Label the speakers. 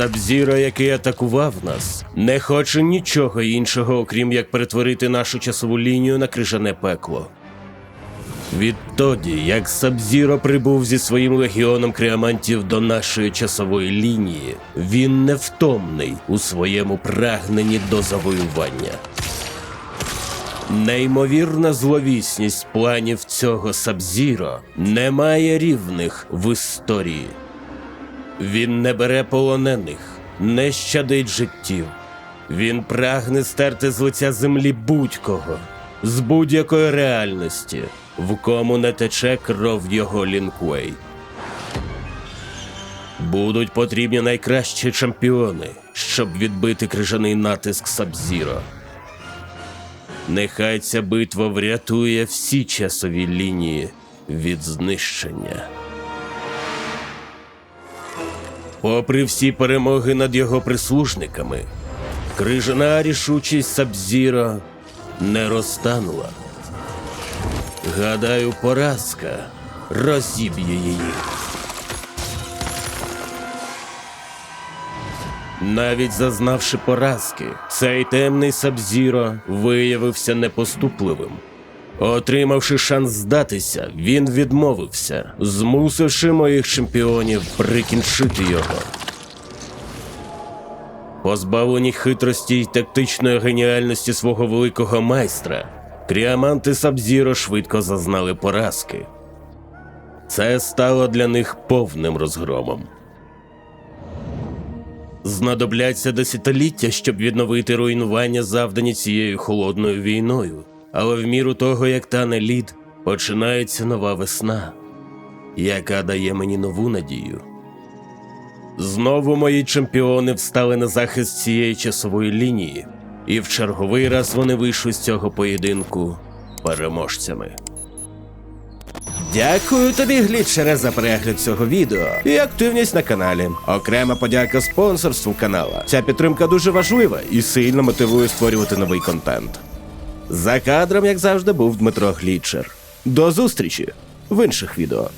Speaker 1: Сабзіро, який атакував нас, не хоче нічого іншого, окрім як перетворити нашу часову лінію на крижане пекло. Відтоді, як Сабзіро прибув зі своїм легіоном креамантів до нашої часової лінії, він невтомний у своєму прагненні до завоювання. Неймовірна зловісність планів цього Сабзіро не має рівних в історії. Він не бере полонених, не щадить життів. Він прагне стерти з лиця землі будь-кого, з будь-якої реальності, в кому не тече кров його лінквей. Будуть потрібні найкращі чемпіони, щоб відбити крижаний натиск Сабзіро. Нехай ця битва врятує всі часові лінії від знищення. Попри всі перемоги над його прислужниками, крижана рішучість Сабзіро не розтанула. Гадаю, поразка розіб'є її. Навіть зазнавши поразки, цей темний Сабзіро виявився непоступливим. Отримавши шанс здатися, він відмовився, змусивши моїх чемпіонів прикінчити його. Позбавлені хитрості й тактичної геніальності свого великого майстра, кріаманти Сабзіро швидко зазнали поразки. Це стало для них повним розгромом. Знадобляться десятиліття, щоб відновити руйнування, завдані цією холодною війною. Але в міру того, як тане лід, починається нова весна, яка дає мені нову надію. Знову мої чемпіони встали на захист цієї часової лінії, і в черговий раз вони вийшли з цього поєдинку переможцями.
Speaker 2: Дякую тобі, глітчере, за перегляд цього відео і активність на каналі. Окрема подяка спонсорству канала. Ця підтримка дуже важлива і сильно мотивує створювати новий контент. За кадром, як завжди, був Дмитро Глітчер. До зустрічі в інших відео.